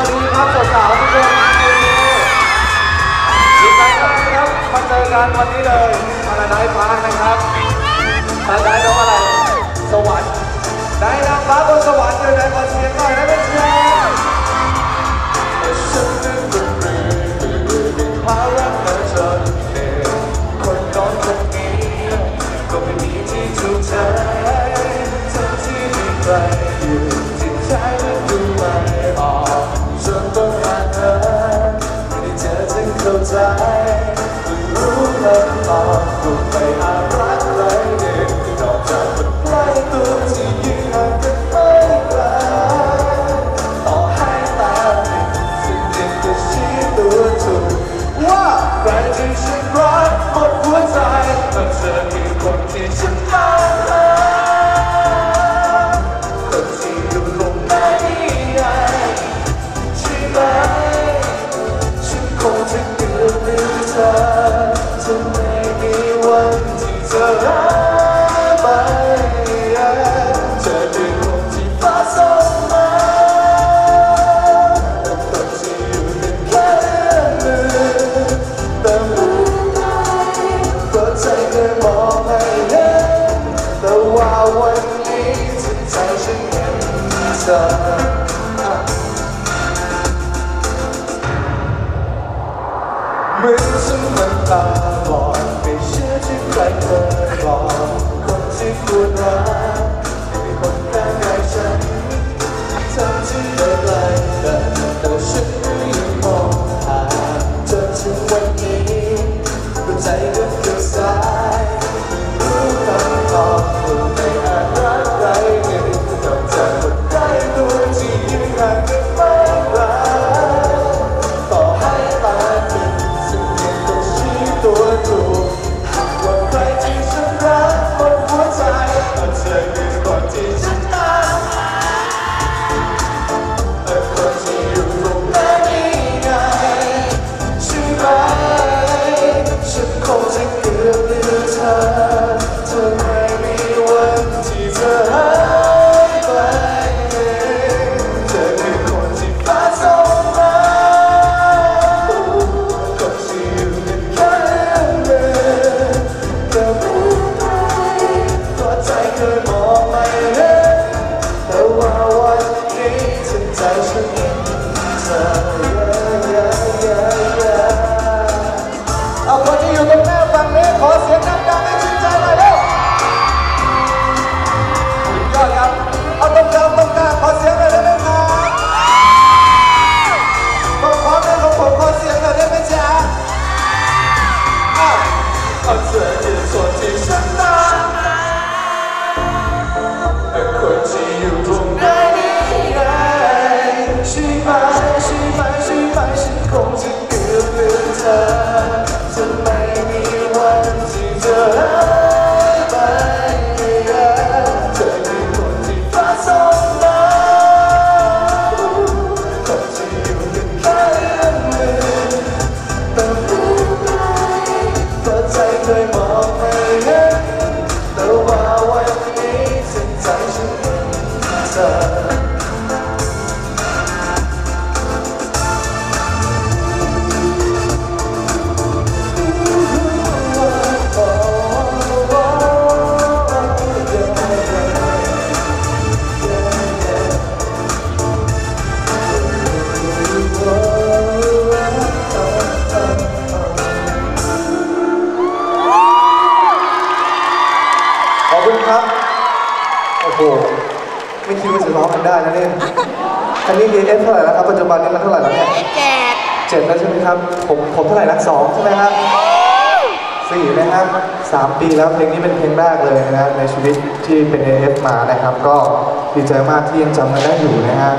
วัสดีครับสาวๆทุกคนดีใจมากนะครับมาเจอกันวันนี้เลยมาลาไดฟ้านะครับมาลาไดน้องอะไร สวรรค์ได้นางฟ้าบนสวรรค์อยู่ไหนขอเสียงหน่อยได้ไหม รู้แล้วออกกูไม่อารักใครเด็กนอกจากมันใกล้ตัวที่ยืนห่างกันไม่ไกลต่อให้ตาปิดสิ่งเดียวก็ชี้ตัวถูกว่าใครที่ฉันรักหมดหัวใจแต่เธอคือคนที่ฉันตามหาคนที่อยู่ตรงไหนไงใช่ไหมฉันคงจะเกือบลืมเธอจะไม่มีวันเธอ หายไปเธอคือคนที่ฟ้าส่งมาคนที่อยู่ในแค่เอื้อมมือแต่เมื่อไหร่ ร้องกันได้นะเนี่ยอันนี้ DF เท่าไหร่แล้วครับปัจจุบันนี้มันเท่าไหร่แล้วเนี่ยเจกเจ็ดแล้วใช่ไหมครับ ผมผมเท่าไหร่นะสองใช่ไหมครับสี่นะครับสามปีแล้วเพลงนี้เป็นเพลงแรกเลยนะในชีวิตที่เป็น AF มานะครับ ก็ดีใจมากที่ยังจำกันได้อยู่นะฮะ